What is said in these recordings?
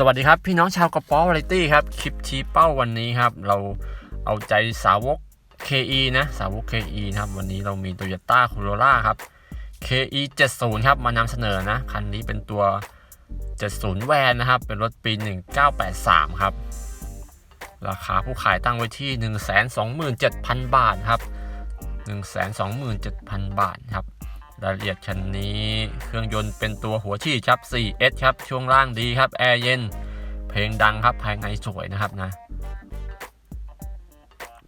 สวัสดีครับ พี่น้องชาวกระป๋อวาไรตี้ครับ คลิปชี้เป้าวันนี้ครับ เราเอาใจสาวก KE นะ สาวก KE นะครับ วันนี้เรามี Toyota Corolla ครับ KE 70ครับ มานำเสนอนะ คันนี้เป็นตัว 70 แวนนะครับ เป็นรถปี 1983 ครับ ราคาผู้ขายตั้งไว้ที่ 127,000 บาทครับ 127,000 บาทครับ รายละเอียดคันนี้เครื่องยนต์เป็นตัวหัวฉีดครับ 4S ครับ ช่วงล่างดีครับ แอร์เย็น เพลงดังครับ ภายในสวยนะครับนะ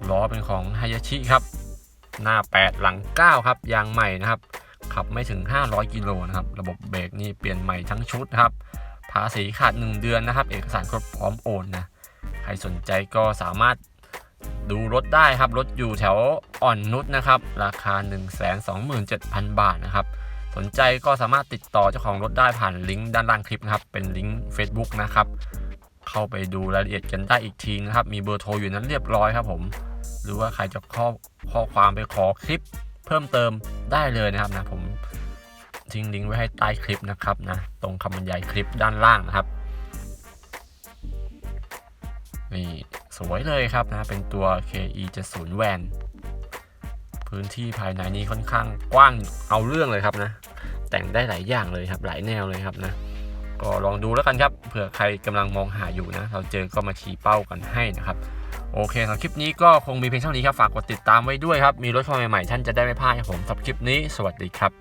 ล้อเป็นของฮายาชิครับ หน้า 8 หลัง 9 ครับ ยางใหม่นะครับ ขับไม่ถึง 500 กิโลนะครับ ระบบเบรกนี่เปลี่ยนใหม่ทั้งชุดครับ ภาษีขาด 1 เดือนนะครับ เอกสารครบพร้อมโอนนะ ใครสนใจก็สามารถ ดูรถได้ครับ รถอยู่แถวอ่อนนุชนะครับ ราคา 127,000 บาทนะครับ สนใจก็สามารถติดต่อเจ้าของรถได้ผ่านลิงก์ด้านล่างคลิปนะครับ เป็นลิงก์ Facebook นะครับ เข้าไปดูรายละเอียดกันได้อีกทีนะครับ มีเบอร์โทรอยู่นั้นเรียบร้อยครับผม หรือว่าใครจะข้อข้อความไปขอคลิปเพิ่มเติมได้เลยนะครับนะผมทิ้งลิงก์ไว้ให้ใต้คลิปนะครับนะตรงคำบรรยายคลิปด้านล่างนะครับนี่ สวยเลยครับนะเป็นตัว KE 70แวนพื้นที่ภายในนี้ค่อนข้างกว้างเอาเรื่องเลยครับนะ แต่งได้หลายอย่างเลยครับหลายแนวเลยครับนะก็ลองดูแล้วกันครับเผื่อใครกำลังมองหาอยู่นะ เราเจอก็มาชี้เป้ากันให้นะครับ โอเคสำหรับคลิปนี้ก็คงมีเพียงเท่านี้ครับ ฝากกดติดตามไว้ด้วยครับ มีรถเข้ามาใหม่ๆ ท่านจะได้ไม่พลาดครับผมสำหรับคลิปนี้ สวัสดีครับ